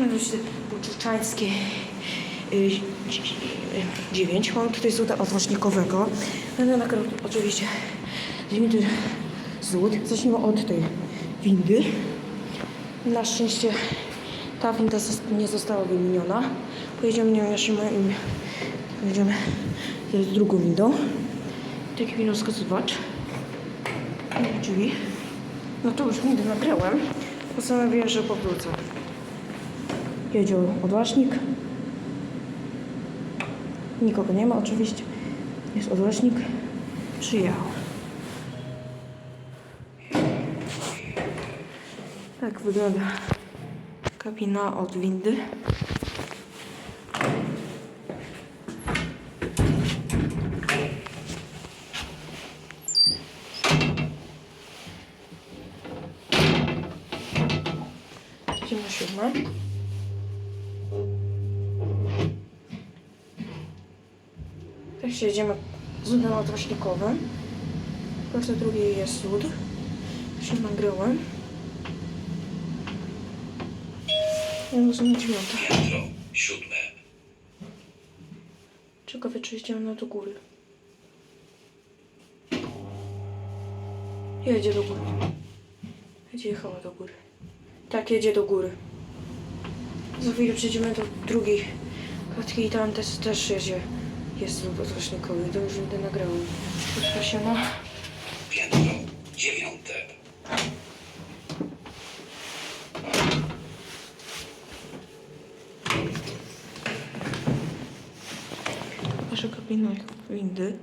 Jesteśmy na Buczyczańskiej 9. Mam tutaj złota odnośnikowego. Będę nagrał oczywiście windy złód. Zacznijmy od tej windy. Na szczęście ta winda nie została wymieniona. Pojedziemy nią jeszcze i pojedziemy z drugą windą. Taki winoskazywacz. No, drzwi. No to już windę nagrałem. Postanowiłem, że powrócę. Jedzie odważnik. Nikogo nie ma oczywiście. Jest odważnik. Przyjechał. Tak wygląda kabina od windy. Idziemy siódma. Tak się jedziemy z ludem odrośnikowym. Klasie drugiej jest lód. Się nagrałem. Ja rozumiem dziewiąte. Piętro siódme. Ciekawe, czy jedziemy na do góry. Jedzie do góry. Jedzie jechała do góry. Tak, jedzie do góry. Za chwilę przejdziemy do drugiej klatki i tam też, też jedzie. Jest lód odrocznikowy. To już będę nagrałem. Ma. Piętro dziewiąte. Nasza kabina windy.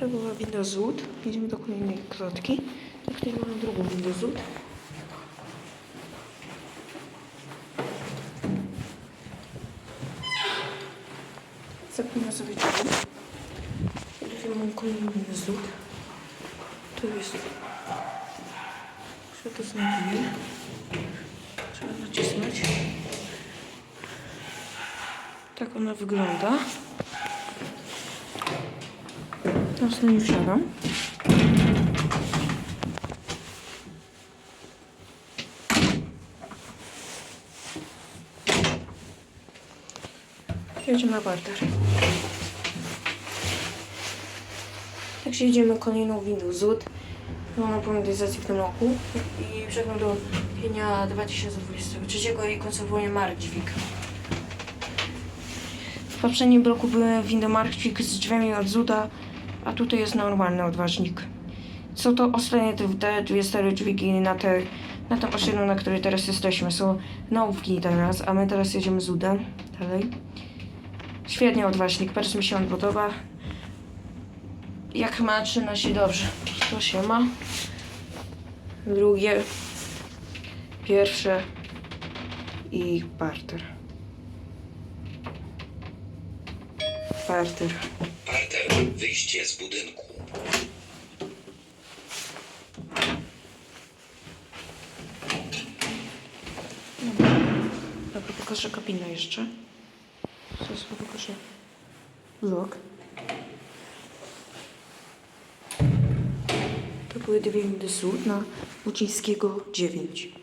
To była winda złód. Idziemy do kolejnej klatki. Tak tutaj mamy drugą windę złód. Zapinę sobie drzwi. Tutaj mam windę złód. Tu jest... Co to znajduje? Trzeba nacisnąć. Tak ona wygląda. Tam sobie nie wsiadam. Jedziemy na barter. Także jedziemy kolejną windą ZUT. Pełną monetyzację w tym roku i przegląd do kwietnia 2023 i konserwuję Markwik. W poprzednim bloku były windy Markwik z drzwiami od Zuda, a tutaj jest normalny odważnik. Są to ostatnie te, dwie stare dźwigi na te na tą maszyną, na której teraz jesteśmy. Są nowki teraz, a my teraz jedziemy z Udem dalej. Świetnie odważnik, bardzo mi się on podoba. Jak ma, trzyma się dobrze. To się ma. Drugie, pierwsze i parter. Parter. Parter wyjście z budynku. Dobra, pokażę kabinę jeszcze. Zaraz wam pokażę vlog. To były dwie windy sód na Łucińskiego 9.